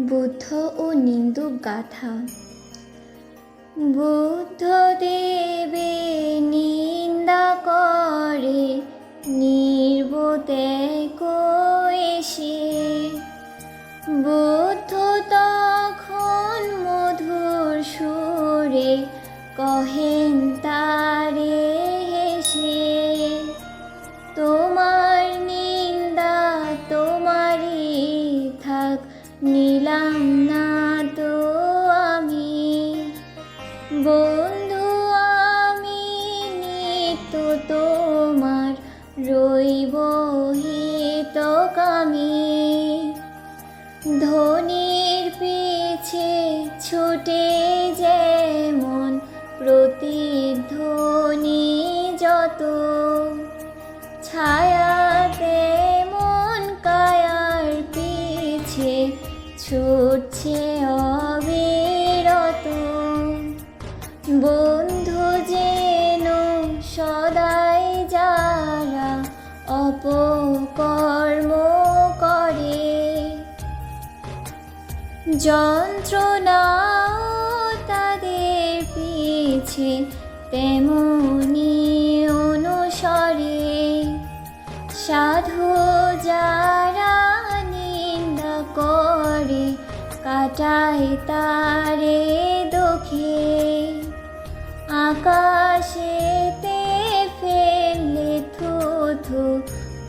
বুদ্ধ ও নিন্দুক গাথা। বুদ্ধ দেবে নিন্দা করে নির্বোধে এসে। বুদ্ধ তখন মধুর সুরে কহেন তারে নিলাম না তো আমি। বন্ধু আমি নিত্য তোমার রইব হিতকামী। ধনির ছুটছে অবিরত। বন্ধু যেন সদাই যারা অপকর্ম করে। যন্ত্রণা তাদের পিছে তেমনি কাটায় তারে দুঃখে আকাশেতে ফেললে ফেলে থুথু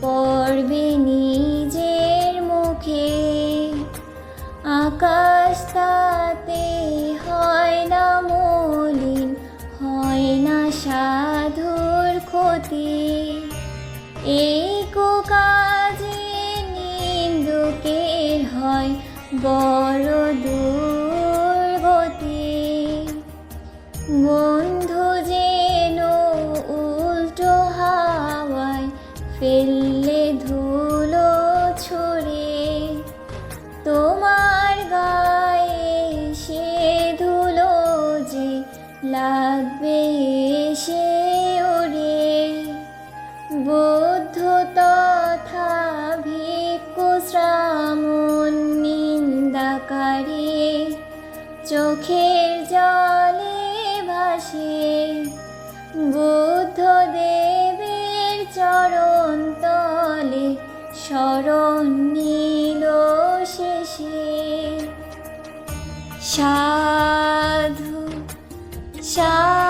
পড়বে নিজের মুখে। আকাশ তাতে বড় দুর্গতি। বন্ধু যেন উল্টো হাওয়ায় ফেললে ধুলো ছড়ে। তোমার গায়ে সে ধুলো যে লাগবে নিন্দাকারী চোখের জলে ভাসে। বুদ্ধ দেবের চরণ তলে শরণ নীল শেষে। সাধু সাধু